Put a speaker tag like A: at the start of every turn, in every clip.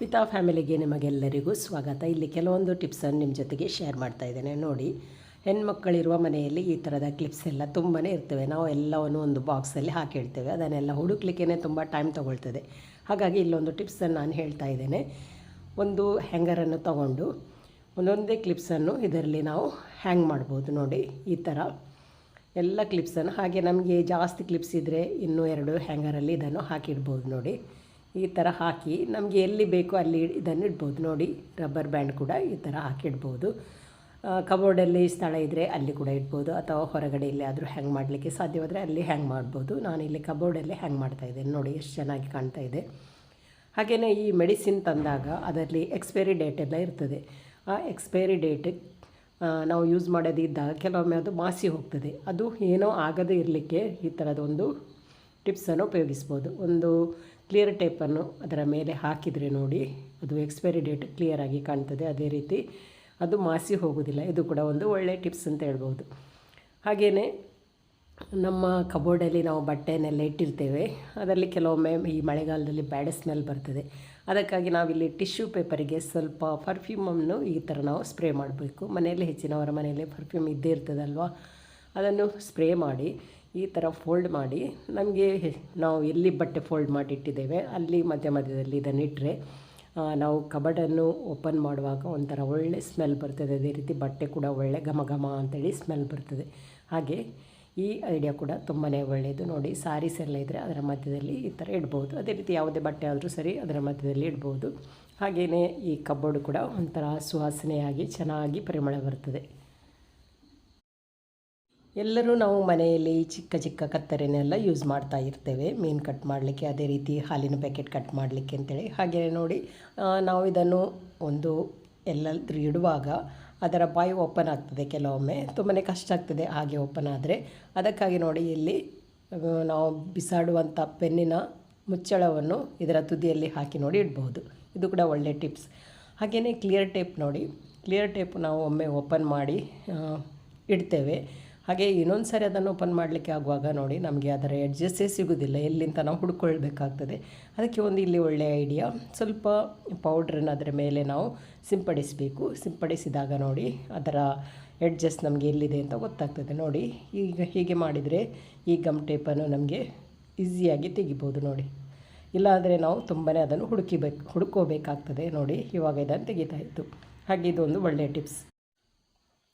A: ಪಿತಾ ಫ್ಯಾಮಿಲಿಗೆ ನಿಮಗೆಲ್ಲರಿಗೂ ಸ್ವಾಗತ. ಇಲ್ಲಿ ಕೆಲವೊಂದು ಟಿಪ್ಸನ್ನು ನಿಮ್ಮ ಜೊತೆಗೆ ಶೇರ್ ಮಾಡ್ತಾ ಇದ್ದೇನೆ. ನೋಡಿ ಹೆಣ್ಮಕ್ಕಳಿರುವ ಮನೆಯಲ್ಲಿ ಈ ಥರದ ಕ್ಲಿಪ್ಸ್ ಎಲ್ಲ ತುಂಬಾ ಇರ್ತವೆ. ನಾವು ಎಲ್ಲವನ್ನು ಒಂದು ಬಾಕ್ಸಲ್ಲಿ ಹಾಕಿಡ್ತೇವೆ ಅದನ್ನೆಲ್ಲ ಹುಡುಕ್ಲಿಕ್ಕೇ ತುಂಬ ಟೈಮ್ ತೊಗೊಳ್ತದೆ. ಹಾಗಾಗಿ ಇಲ್ಲೊಂದು ಟಿಪ್ಸನ್ನು ನಾನು ಹೇಳ್ತಾ ಇದ್ದೇನೆ. ಒಂದು ಹ್ಯಾಂಗರನ್ನು ತಗೊಂಡು ಒಂದೊಂದೇ ಕ್ಲಿಪ್ಸನ್ನು ಇದರಲ್ಲಿ ನಾವು ಹ್ಯಾಂಗ್ ಮಾಡ್ಬೋದು. ನೋಡಿ, ಈ ಥರ ಎಲ್ಲ ಕ್ಲಿಪ್ಸನ್ನು ಹಾಗೆ ನಮಗೆ ಜಾಸ್ತಿ ಕ್ಲಿಪ್ಸ್ ಇದ್ದರೆ ಇನ್ನೂ ಎರಡು ಹ್ಯಾಂಗರಲ್ಲಿ ಇದನ್ನು ಹಾಕಿಡ್ಬೋದು ನೋಡಿ ಈ ಥರ ಹಾಕಿ ನಮಗೆ ಎಲ್ಲಿ ಬೇಕೋ ಅಲ್ಲಿ ಇದನ್ನು ಇಡ್ಬೋದು. ನೋಡಿ ರಬ್ಬರ್ ಬ್ಯಾಂಡ್ ಕೂಡ ಈ ಥರ ಹಾಕಿಡ್ಬೋದು ಕಬೋರ್ಡಲ್ಲಿ ಸ್ಥಳ ಇದ್ದರೆ ಅಲ್ಲಿ ಕೂಡ ಇಡ್ಬೋದು. ಅಥವಾ ಹೊರಗಡೆ ಆದರೂ ಹ್ಯಾಂಗ್ ಮಾಡಲಿಕ್ಕೆ ಸಾಧ್ಯವಾದರೆ ಅಲ್ಲಿ ಹ್ಯಾಂಗ್ ಮಾಡ್ಬೋದು. ನಾನು ಇಲ್ಲಿ ಕಬೋರ್ಡಲ್ಲಿ ಹ್ಯಾಂಗ್ ಮಾಡ್ತಾ ಇದ್ದೇನೆ. ನೋಡಿ, ಎಷ್ಟು ಚೆನ್ನಾಗಿ ಕಾಣ್ತಾ ಇದೆ. ಹಾಗೆಯೇ ಈ ಮೆಡಿಸಿನ್ ತಂದಾಗ ಅದರಲ್ಲಿ ಎಕ್ಸ್ಪೈರಿ ಡೇಟ್ ಎಲ್ಲ ಇರ್ತದೆ. ಆ ಎಕ್ಸ್ಪೈರಿ ಡೇಟ್ ನಾವು ಯೂಸ್ ಮಾಡೋದಿದ್ದಾಗ ಕೆಲವೊಮ್ಮೆ ಅದು ಮಾಸಿ ಹೋಗ್ತದೆ. ಅದು ಏನೋ ಆಗದೇ ಇರಲಿಕ್ಕೆ ಈ ಥರದೊಂದು ಟಿಪ್ಸನ್ನು ಉಪಯೋಗಿಸ್ಬೋದು. ಒಂದು ಕ್ಲಿಯರ್ ಟೇಪನ್ನು ಅದರ ಮೇಲೆ ಹಾಕಿದರೆ ನೋಡಿ, ಅದು ಎಕ್ಸ್ಪೈರಿ ಡೇಟ್ ಕ್ಲಿಯರಾಗಿ ಕಾಣ್ತದೆ ಅದೇ ರೀತಿ. ಅದು ಮಾಸಿ ಹೋಗೋದಿಲ್ಲ. ಇದು ಕೂಡ ಒಂದು ಒಳ್ಳೆಯ ಟಿಪ್ಸ್ ಅಂತ ಹೇಳ್ಬೋದು ಹಾಗೆಯೇ ನಮ್ಮ ಕಬೋರ್ಡಲ್ಲಿ ನಾವು ಬಟ್ಟೆನೆಲ್ಲ ಇಟ್ಟಿರ್ತೇವೆ. ಅದರಲ್ಲಿ ಕೆಲವೊಮ್ಮೆ ಈ ಮಳೆಗಾಲದಲ್ಲಿ ಬ್ಯಾಡ್ ಸ್ಮೆಲ್ ಬರ್ತದೆ. ಅದಕ್ಕಾಗಿ ನಾವಿಲ್ಲಿ ಟಿಶ್ಯೂ ಪೇಪರಿಗೆ ಸ್ವಲ್ಪ ಪರ್ಫ್ಯೂಮನ್ನು ಈ ಥರ ನಾವು ಸ್ಪ್ರೇ ಮಾಡಬೇಕು. ಮನೆಯಲ್ಲಿ ಹೆಚ್ಚಿನವರ ಮನೆಯಲ್ಲಿ ಪರ್ಫ್ಯೂಮ್ ಇದ್ದೇ ಇರ್ತದಲ್ವ? ಅದನ್ನು ಸ್ಪ್ರೇ ಮಾಡಿ. ಈ ಥರ ಫೋಲ್ಡ್ ಮಾಡಿ, ನಮಗೆ ನಾವು ಎಲ್ಲಿ ಬಟ್ಟೆ ಫೋಲ್ಡ್ ಮಾಡಿಟ್ಟಿದ್ದೇವೆ, ಅಲ್ಲಿ ಮಧ್ಯ ಮಧ್ಯದಲ್ಲಿ ಇದನ್ನಿಟ್ಟರೆ ನಾವು ಕಬಡನ್ನು ಓಪನ್ ಮಾಡುವಾಗ ಒಂಥರ ಒಳ್ಳೆ ಸ್ಮೆಲ್ ಬರ್ತದೆ. ಅದೇ ರೀತಿ ಬಟ್ಟೆ ಕೂಡ ಒಳ್ಳೆ ಘಮ ಘಮ ಅಂತೇಳಿ ಸ್ಮೆಲ್ ಬರ್ತದೆ. ಹಾಗೆ ಈ ಐಡಿಯಾ ಕೂಡ ತುಂಬಾ ಒಳ್ಳೆಯದು ನೋಡಿ ಸಾರೀಸ್ ಎಲ್ಲ ಇದ್ದರೆ ಅದರ ಮಧ್ಯದಲ್ಲಿ ಈ ಥರ ಇಡ್ಬೋದು. ಅದೇ ರೀತಿ ಯಾವುದೇ ಬಟ್ಟೆ ಆದರೂ ಸರಿ ಅದರ ಮಧ್ಯದಲ್ಲಿ ಇಡ್ಬೋದು. ಹಾಗೆಯೇ ಈ ಕಬೋರ್ಡ್ ಕೂಡ ಒಂಥರ ಸುವಾಸನೆಯಾಗಿ ಚೆನ್ನಾಗಿ ಪರಿಮಳ ಬರ್ತದೆ. ಎಲ್ಲರೂ ನಾವು ಮನೆಯಲ್ಲಿ ಚಿಕ್ಕ ಚಿಕ್ಕ ಕತ್ತರಿನೆಲ್ಲ ಯೂಸ್ ಮಾಡ್ತಾ ಇರ್ತೇವೆ. ಮೀನು ಕಟ್ ಮಾಡಲಿಕ್ಕೆ ಅದೇ ರೀತಿ ಹಾಲಿನ ಪ್ಯಾಕೆಟ್ ಕಟ್ ಮಾಡಲಿಕ್ಕೆ ಅಂತೇಳಿ. ಹಾಗೆ ನೋಡಿ ನಾವು ಇದನ್ನು ಒಂದು ಎಲ್ಲದ್ರೂ ಇಡುವಾಗ ಅದರ ಬಾಯಿ ಓಪನ್ ಆಗ್ತದೆ ಕೆಲವೊಮ್ಮೆ. ತುಂಬಾ ಕಷ್ಟ ಆಗ್ತದೆ ಹಾಗೆ ಓಪನ್ ಆದರೆ. ಅದಕ್ಕಾಗಿ ನೋಡಿ ಇಲ್ಲಿ ನಾವು ಬಿಸಾಡುವಂಥ ಪೆನ್ನಿನ ಮುಚ್ಚಳವನ್ನು ಇದರ ತುದಿಯಲ್ಲಿ ಹಾಕಿ ನೋಡಿ ಇಡ್ಬೋದು. ಇದು ಕೂಡ ಒಳ್ಳೆಯ ಟಿಪ್ಸ್ ಹಾಗೆಯೇ ಕ್ಲಿಯರ್ ಟೇಪ್ ನೋಡಿ. ಕ್ಲಿಯರ್ ಟೇಪ್ ನಾವು ಒಮ್ಮೆ ಓಪನ್ ಮಾಡಿ ಇಡ್ತೇವೆ. ಹಾಗೆ ಇನ್ನೊಂದು ಸಾರಿ ಅದನ್ನು ಓಪನ್ ಮಾಡಲಿಕ್ಕೆ ಆಗುವಾಗ ನೋಡಿ ನಮಗೆ ಅದರ ಎಡ್ಜಸ್ಸೇ ಸಿಗೋದಿಲ್ಲ ಎಲ್ಲಿಂದ ನಾವು ಹುಡ್ಕೊಳ್ಬೇಕಾಗ್ತದೆ. ಅದಕ್ಕೆ ಒಂದು ಇಲ್ಲಿ ಒಳ್ಳೆಯ ಐಡಿಯಾ ಸ್ವಲ್ಪ ಪೌಡ್ರನ್ನು ಅದರ ಮೇಲೆ ನಾವು ಸಿಂಪಡಿಸಬೇಕು. ಸಿಂಪಡಿಸಿದಾಗ ನೋಡಿ ಅದರ ಎಡ್ಜಸ್ಟ್ ನಮಗೆ ಎಲ್ಲಿದೆ ಅಂತ ಗೊತ್ತಾಗ್ತದೆ. ನೋಡಿ, ಈಗ ಹೀಗೆ ಮಾಡಿದರೆ ಈ ಗಮ್ ಟೇಪನ್ನು ನಮಗೆ ಈಸಿಯಾಗಿ ತೆಗಿಬೋದು ನೋಡಿ. ಇಲ್ಲಾಂದರೆ ನಾವು ತುಂಬಾ ಅದನ್ನು ಹುಡುಕಿಬೇಕು, ಹುಡುಕೋಬೇಕಾಗ್ತದೆ. ನೋಡಿ, ಇವಾಗ ಇದನ್ನು ತೆಗಿತಾ ಇತ್ತು ಹಾಗೆ ಇದೊಂದು ಒಳ್ಳೆಯ ಟಿಪ್ಸ್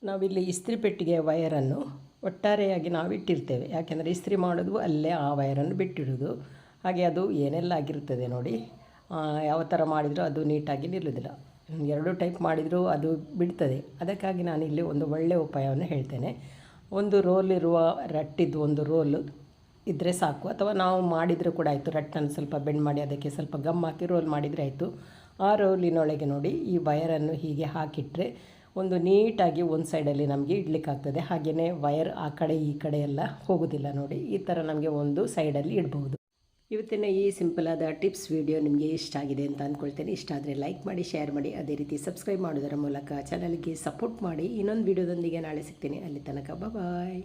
A: ನಾವಿಲ್ಲಿ ಇಸ್ತ್ರಿ ಪೆಟ್ಟಿಗೆಯ ವಯರನ್ನು ಒಟ್ಟಾರೆಯಾಗಿ ನಾವು ಇಟ್ಟಿರ್ತೇವೆ. ಯಾಕೆಂದರೆ ಇಸ್ತ್ರಿ ಮಾಡೋದು ಅಲ್ಲೇ ಆ ವೈರನ್ನು ಬಿಟ್ಟಿಡೋದು. ಹಾಗೆ ಅದು ಏನೆಲ್ಲ ಆಗಿರ್ತದೆ ನೋಡಿ. ಯಾವ ಥರ ಮಾಡಿದರೂ ಅದು ನೀಟಾಗಿ ನಿಲ್ಲೋದಿಲ್ಲ. ಎರಡು ಟೈಪ್ ಮಾಡಿದರೂ ಅದು ಬಿಡ್ತದೆ. ಅದಕ್ಕಾಗಿ ನಾನು ಇಲ್ಲಿ ಒಂದು ಒಳ್ಳೆಯ ಉಪಾಯವನ್ನು ಹೇಳ್ತೇನೆ. ಒಂದು ರೋಲ್ ಇರುವ ರಟ್ಟಿದ್ದು ಒಂದು ರೋಲ್ ಇದ್ದರೆ ಸಾಕು. ಅಥವಾ ನಾವು ಮಾಡಿದರೂ ಕೂಡ ಆಯಿತು. ರಟ್ಟನ್ನು ಸ್ವಲ್ಪ ಬೆಂಡ್ ಮಾಡಿ ಅದಕ್ಕೆ ಸ್ವಲ್ಪ ಗಮ್ ಹಾಕಿ ರೋಲ್ ಮಾಡಿದರೆ ಆಯಿತು. ಆ ರೋಲಿನೊಳಗೆ ನೋಡಿ ಈ ವಯರನ್ನು ಹೀಗೆ ಹಾಕಿಟ್ರೆ ಒಂದು ನೀಟಾಗಿ ಒಂದು ಸೈಡಲ್ಲಿ ನಮಗೆ ಇಡ್ಲಿಕ್ಕಾಗ್ತದೆ. ಹಾಗೆಯೇ ವೈರ್ ಆ ಕಡೆ ಈ ಕಡೆ ಎಲ್ಲ ಹೋಗೋದಿಲ್ಲ ನೋಡಿ. ಈ ಥರ ನಮಗೆ ಒಂದು ಸೈಡಲ್ಲಿ ಇಡ್ಬೋದು ಇವತ್ತಿನ ಈ ಸಿಂಪಲಾದ ಟಿಪ್ಸ್ ವಿಡಿಯೋ ನಿಮಗೆ ಇಷ್ಟ ಆಗಿದೆ ಅಂತ ಅಂದ್ಕೊಳ್ತೇನೆ ಇಷ್ಟ ಆದರೆ ಲೈಕ್ ಮಾಡಿ ಶೇರ್ ಮಾಡಿ. ಅದೇ ರೀತಿ ಸಬ್ಸ್ಕ್ರೈಬ್ ಮಾಡೋದರ ಮೂಲಕ ಚಾನಲ್ಗೆ ಸಪೋರ್ಟ್ ಮಾಡಿ. ಇನ್ನೊಂದು ವಿಡಿಯೋದೊಂದಿಗೆ ನಾಳೆ ಸಿಗ್ತೀನಿ. ಅಲ್ಲಿ ತನಕ ಬಾಯ್